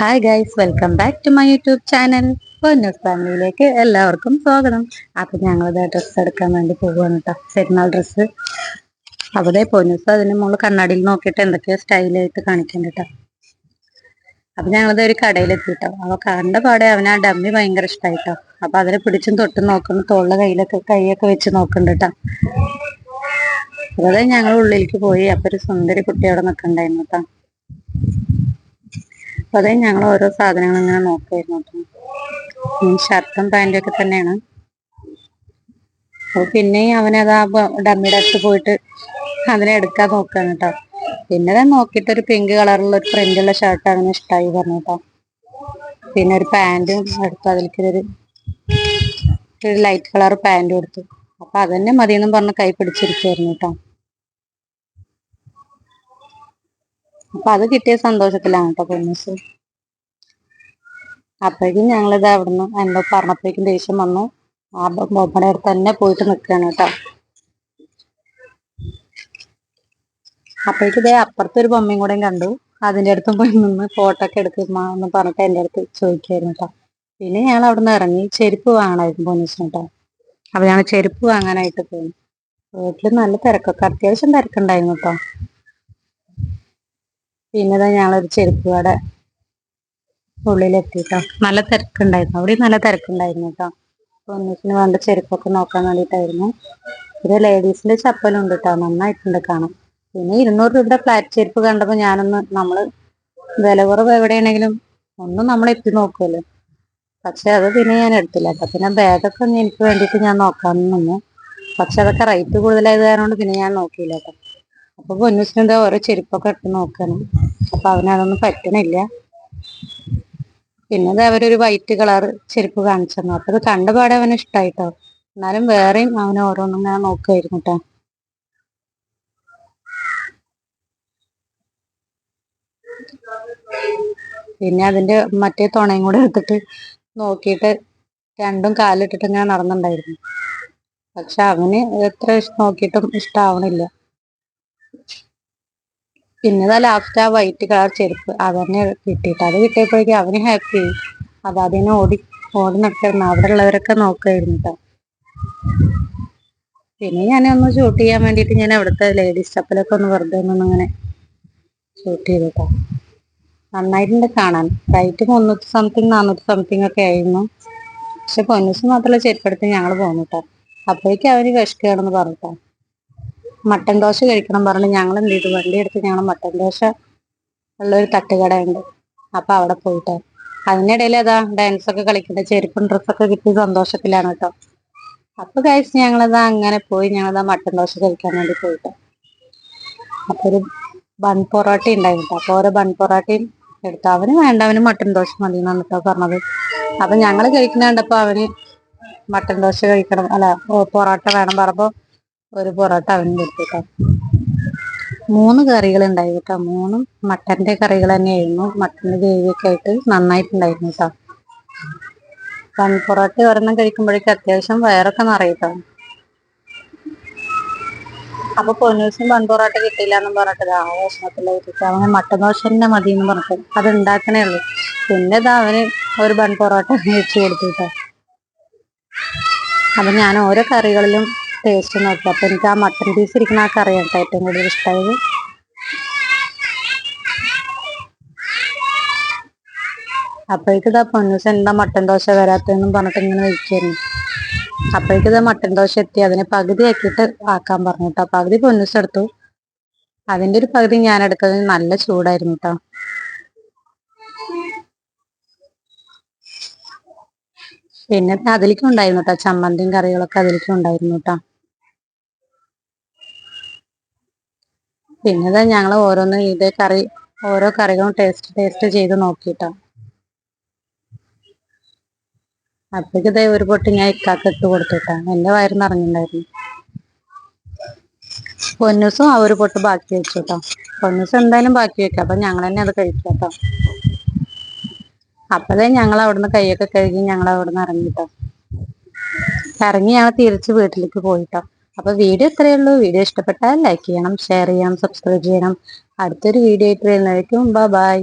Hi guys welcome back to my YouTube channel Ponnus ഫാമിലിയിലേക്ക് എല്ലാവർക്കും സ്വാഗതം. അപ്പൊ ഞങ്ങളിത് ഡ്രസ്സ് എടുക്കാൻ വേണ്ടി പോവുകയാണ് കേട്ടോ പെരുന്നാൾ ഡ്രസ്സ് അവിടെ പൊന്നൂസ് അതിന് മുകളിൽ കണ്ണാടിയിൽ നോക്കിയിട്ട് എന്തൊക്കെയോ സ്റ്റൈലായിട്ട് കാണിക്കണ്ട കേട്ടോ അപ്പൊ ഞങ്ങളിത് ഒരു കടയിലെത്തി കേട്ടോ അപ്പൊ കണ്ട പാടെ അവന് ആ ഡമ്മി ഭയങ്കര ഇഷ്ടമായിട്ടോ അപ്പൊ അതിനെ പിടിച്ചും തൊട്ടും നോക്കുന്നു. തോളിലെ കയ്യിലൊക്കെ കൈയൊക്കെ വെച്ച് നോക്കുന്നുണ്ട് കേട്ടോ അതായത് ഞങ്ങൾ ഉള്ളിലേക്ക് പോയി. അപ്പൊ ഒരു സുന്ദരി കുട്ടി അവിടെ കേട്ടോ അപ്പൊ അതേ ഞങ്ങൾ ഓരോ സാധനങ്ങൾ ഇങ്ങനെ നോക്കായിരുന്നു. കേട്ടോ ഷർട്ടും പാന്റും ഒക്കെ തന്നെയാണ്. അപ്പൊ പിന്നെയും അവനത് ആ ഡമ്മിയുടെ അടുത്ത് പോയിട്ട് അതിനെ എടുക്കാൻ നോക്കാണ് കേട്ടോ പിന്നെ ഞാൻ നോക്കിയിട്ട് ഒരു പിങ്ക് കളറുള്ള ഒരു പ്രിന്റുള്ള ഷർട്ട് അവന് ഇഷ്ടമായി പറഞ്ഞു കേട്ടോ പിന്നെ ഒരു പാന്റും എടുത്തു. അതിലേക്ക് ഒരു ഒരു ലൈറ്റ് കളർ പാന്റും എടുത്തു അപ്പൊ അതന്നെ മതിയെന്നും പറഞ്ഞ് കൈ പിടിച്ചിരിക്കുവായിരുന്നു കേട്ടോ അപ്പൊ അത് കിട്ടിയ സന്തോഷത്തിലാണ് കേട്ടോ പൊന്നൂസ് അപ്പോഴേക്കും ഞങ്ങളിത് അവിടുന്ന് എന്തോ പറഞ്ഞപ്പോഴേക്കും ദേഷ്യം വന്നു. ആ ബൊമ്മയുടെ അടുത്ത് തന്നെ പോയിട്ട് നിൽക്കുകയാണ് കേട്ടോ അപ്പോഴേക്കും ഇതേ അപ്പുറത്തൊരു ബൊമ്മയും കൂടെയും കണ്ടു. അതിന്റെ അടുത്തും പോയി നിന്ന് ഫോട്ടോ ഒക്കെ എടുക്കുമ്പോ എന്ന് പറഞ്ഞിട്ട് എന്റെ അടുത്ത് ചോദിക്കായിരുന്നു കേട്ടോ പിന്നെ ഞങ്ങൾ അവിടുന്ന് ഇറങ്ങി ചെരുപ്പ് വാങ്ങണമായിരുന്നു പൊന്നൂസിന് കേട്ടോ അപ്പൊ ഞങ്ങൾ ചെരുപ്പ് വാങ്ങാനായിട്ട് പോയി. വീട്ടിൽ നല്ല തിരക്കൊക്കെ അത്യാവശ്യം തിരക്കുണ്ടായിരുന്നു കേട്ടോ പിന്നെ ഞങ്ങളൊരു ചെരുപ്പ് കട ഉള്ളിലെത്തിട്ടോ. നല്ല തിരക്കുണ്ടായിരുന്നു. അവിടെ നല്ല തിരക്കുണ്ടായിരുന്നു കേട്ടോ. ഒന്നിച്ചിന് വേണ്ട ചെരുപ്പൊക്കെ നോക്കാൻ വേണ്ടിയിട്ടായിരുന്നു. ഇത് ലേഡീസിന്റെ ചപ്പലുണ്ട് കേട്ടോ. നന്നായിട്ടുണ്ട് കാണാം പിന്നെ ഇരുന്നൂറ് രൂപയുടെ ഫ്ലാറ്റ് ചെരുപ്പ് കണ്ടപ്പോൾ ഞാനൊന്ന് നമ്മൾ വില കുറവ് എവിടെയാണെങ്കിലും ഒന്നും നമ്മൾ എത്തി നോക്കുമല്ലോ പക്ഷെ അത് പിന്നെ ഞാൻ എടുത്തില്ല കേട്ടോ. പിന്നെ ബാഗൊക്കെ എനിക്ക് വേണ്ടിയിട്ട് ഞാൻ നോക്കാമെന്ന് നിന്നു പക്ഷെ അതൊക്കെ റേറ്റ് കൂടുതലായത് കാരണം പിന്നെ ഞാൻ നോക്കിയില്ല കേട്ടോ. അപ്പൊ പൊന്നൂസിന് എന്താ ഓരോ ചെരുപ്പൊക്കെ ഇട്ട് നോക്കണം. അപ്പൊ അവനതൊന്നും പറ്റണില്ല. പിന്നെ അവരൊരു വൈറ്റ് കളർ ചെരുപ്പ് കാണിച്ചു അപ്പൊ അത് കണ്ടപാടെ അവന് ഇഷ്ടായിട്ടോ? എന്നാലും വേറെയും അവൻ ഓരോന്നും ഞാൻ നോക്കുമായിരുന്നു കേട്ടോ പിന്നെ അതിന്റെ മറ്റേ തുണയും കൂടെ എടുത്തിട്ട് നോക്കിയിട്ട് രണ്ടും കാലിട്ടിട്ട് ഇങ്ങനെ നടന്നുണ്ടായിരുന്നു. പക്ഷെ അവന് എത്ര നോക്കിയിട്ടും ഇഷ്ടാവണില്ല. പിന്നെ ലാസ്റ്റ് ആ വൈറ്റ് കളർ ചെരുപ്പ്. അതന്നെ കിട്ടിയിട്ട്. അത് കിട്ടിയപ്പോഴേക്കും അവന് ഹാപ്പി അത് അതിനെ ഓടി ഓടി നടക്കായിരുന്നു. അവിടെ ഉള്ളവരൊക്കെ നോക്കായിരുന്നു കേട്ടോ പിന്നെ ഒന്ന് ഷൂട്ട് ചെയ്യാൻ വേണ്ടിയിട്ട് ഞാൻ അവിടുത്തെ ലേഡീസ് ചപ്പലൊക്കെ ഒന്ന് വെറുതെ ഒന്ന് ഇങ്ങനെ ഷൂട്ട് ചെയ്തു കേട്ടോ നന്നായിട്ടുണ്ട് കാണാൻ. റൈറ്റ് മുന്നൂറ്റി സംതിങ് നാനൂറ്റി സംതിങ് ഒക്കെ ആയിരുന്നു. പക്ഷെ പൊന്നൂസ് മാത്രമല്ല ചെരുപ്പെടുത്ത് ഞങ്ങൾ പോന്നു അപ്പോഴേക്കും അവന് വിഷക്കുകയാണെന്ന് പറഞ്ഞിട്ടോ. മട്ടൻ ദോശ കഴിക്കണം പറഞ്ഞു ഞങ്ങൾ എന്ത് ചെയ്തു വണ്ടി എടുത്ത് ഞങ്ങൾ മട്ടൻ ദോശ ഉള്ള ഒരു തട്ടുകട ഉണ്ട് അപ്പൊ അവിടെ പോയിട്ട്. അതിനിടയിൽ അതാ ഡാൻസ് ഒക്കെ കളിക്കുന്ന ചെരുപ്പും ഡ്രസ്സൊക്കെ കിട്ടിയ സന്തോഷത്തിലാണ് കേട്ടോ. അപ്പൊ കഴിച്ച് ഞങ്ങളതാ അങ്ങനെ പോയി ഞങ്ങളതാ മട്ടൻ ദോശ കഴിക്കാൻ വേണ്ടി പോയിട്ട്. അപ്പൊ ഒരു ബൺ പൊറോട്ട ഉണ്ടായിരുന്നു അപ്പൊ ഓരോ ബൺ പൊറോട്ടയും എടുത്തു. അവന് വേണ്ട അവന് മട്ടൻ ദോശ മതി എന്നാണ് കേട്ടോ പറഞ്ഞത്. അപ്പൊ ഞങ്ങൾ കഴിക്കുന്ന കണ്ടപ്പോ അവന് മട്ടൻ ദോശ കഴിക്കണം അല്ല പൊറോട്ട വേണം പറഞ്ഞപ്പോ ഒരു പൊറോട്ട അവന് കൊടുത്തിട്ടോ. മൂന്ന് കറികൾ ഉണ്ടായി കേട്ടോ. മൂന്നും മട്ടന്റെ കറികൾ തന്നെയായിരുന്നു. മട്ടന്റെ ഗ്രേവിയൊക്കെ ആയിട്ട് നന്നായിട്ടുണ്ടായിരുന്നു കേട്ടോ. പൊറോട്ട ഒരെണ്ണം കഴിക്കുമ്പോഴേക്കും അത്യാവശ്യം വയറൊക്കെ നിറയിട്ടോ അപ്പൊ പൊന്നൂസും ദിവസം പൊറോട്ട കിട്ടിയില്ല എന്നും പറഞ്ഞിട്ട് ആ വിഷമത്തിലായിരിക്കും അവന് മട്ടൻ ദോശ തന്നെ മതി എന്ന് പറഞ്ഞിട്ട് അത് ഉണ്ടാക്കണേ ഉള്ളൂ. പിന്നെ ഇതാ അവന് ഒരു ബൺ പൊറോട്ട വെച്ച് കൊടുത്തു കേട്ടോ. അപ്പൊ ഞാൻ ഓരോ കറികളിലും ടേസ്റ്റ് നോക്കി. അപ്പൊ എനിക്ക് ആ മട്ടൻ പീസ് ഇരിക്കുന്ന ആ കറിയാണ് ഏറ്റവും കൂടുതൽ ഇഷ്ടമായത് അപ്പോഴേക്കും ഇതാ പൊന്നൂസ് എന്താ മട്ടൻ ദോശ വരാത്തതെന്നും പറഞ്ഞിട്ട് ഇങ്ങനെ നിൽക്കായിരുന്നു അപ്പോഴേക്കും ഇതാ മട്ടൻ ദോശ എത്തി. അതിനെ പകുതി ആക്കിയിട്ട് ആക്കാൻ പറഞ്ഞു കേട്ടോ. പകുതി പൊന്നൂസ് എടുത്തു. അതിന്റെ ഒരു പകുതി ഞാൻ എടുത്തത് നല്ല ചൂടായിരുന്നു കേട്ടോ. പിന്നെ അതിലേക്കും ഉണ്ടായിരുന്നു കേട്ടോ. ചമ്മന്തിയും കറികളൊക്കെ അതിലേക്കും ഉണ്ടായിരുന്നു കേട്ടോ. പിന്നെ ഞങ്ങൾ ഓരോന്ന് ഇതേ കറി ഓരോ കറികളും ടേസ്റ്റ് ടേസ്റ്റ് ചെയ്ത് നോക്കിട്ടോ. അപ്പോഴേക്ക് ഇതേ ഒരു പൊട്ട് ഞാൻ ഇക്കാക്ക് ഇട്ട് കൊടുത്തിട്ടാ. എന്റെ വയറ് നിറഞ്ഞിട്ടുണ്ടായിരുന്നു പൊന്നൂസും ആ ഒരു പൊട്ട് ബാക്കി വെച്ചു കേട്ടോ എന്തായാലും ബാക്കി വെക്കാം. അപ്പൊ ഞങ്ങൾ തന്നെ അത് കഴിക്കാം കേട്ടോ അപ്പതേ ഞങ്ങൾ അവിടുന്ന് കൈയൊക്കെ കഴുകി ഞങ്ങൾ അവിടുന്ന് ഇറങ്ങിട്ടോ. ഇറങ്ങി ഞങ്ങൾ തിരിച്ച് വീട്ടിലേക്ക് പോയിട്ടോ. അപ്പൊ വീഡിയോ ഇത്രയേ ഉള്ളൂ. വീഡിയോ ഇഷ്ടപ്പെട്ടാൽ ലൈക്ക് ചെയ്യണം ഷെയർ ചെയ്യണം സബ്സ്ക്രൈബ് ചെയ്യണം. അടുത്തൊരു വീഡിയോ ആയിട്ട് വരുന്നതായിരിക്കും. ബൈ